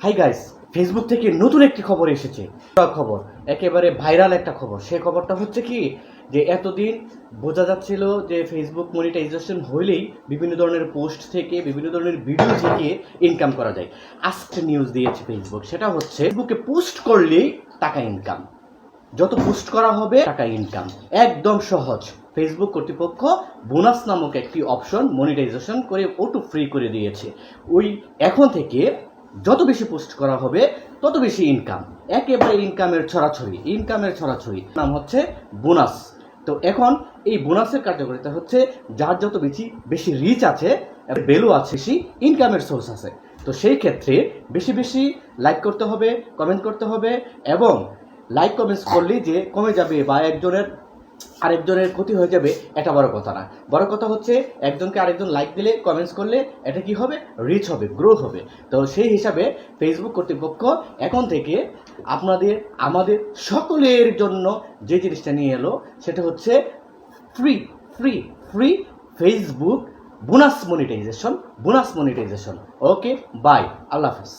Hi guys Facebook থেকে নতুন একটি খবর এসেছে। খবর? একেবারে ভাইরাল একটা খবর। সেই খবরটা হচ্ছে কি, যে এতদিন বোঝা যাচ্ছিল যে ফেসবুক মনিটাইজেশন হইলেই বিভিন্ন ধরনের পোস্ট থেকে, বিভিন্ন ধরনের ভিডিও থেকে ইনকাম করা যায়। আজকে নিউজ দিয়েছে ফেসবুক সেটা হচ্ছে ফেসবুকে পোস্ট করলেই টাকা ইনকাম যত পোস্ট করা হবে, টাকা ইনকাম একদম সহজ। ফেসবুক কর্তৃপক্ষ বোনাস নামক একটি অপশন মনিটাইজেশন করে ওটু ফ্রি করে দিয়েছে। ওই এখন থেকে যত বেশি পোস্ট করা হবে, তত বেশি ইনকাম একেবারে ইনকামের ছড়াছড়ি ইনকামের ছড়াছড়ি। নাম হচ্ছে বোনাস তো এখন এই বোনাসের কার্যকারিতা হচ্ছে যার যত বেশি বেশি রিচ আছে ভ্যালু আছে, বেশি ইনকামের সোর্স আছে। তো সেই ক্ষেত্রে বেশি বেশি লাইক করতে হবে কমেন্ট করতে হবে, এবং লাইক কমেন্টস করলেই যে কমে যাবে বা একজনের আরেকজনের ক্ষতি হয়ে যাবে, এটা বড় কথা না। বড় কথা হচ্ছে, একজনকে আরেকজন লাইক দিলে কমেন্টস করলে, এটা কি হবে? রিচ হবে গ্রো হবে। তো সেই হিসাবে ফেসবুক কর্তৃপক্ষ এখন থেকে আপনাদের, আমাদের সকলের জন্য যে জিনিসটা নিয়ে এলো, সেটা হচ্ছে free free free Facebook bonus monetization bonus monetization okay bye আল্লাহ হাফিজ।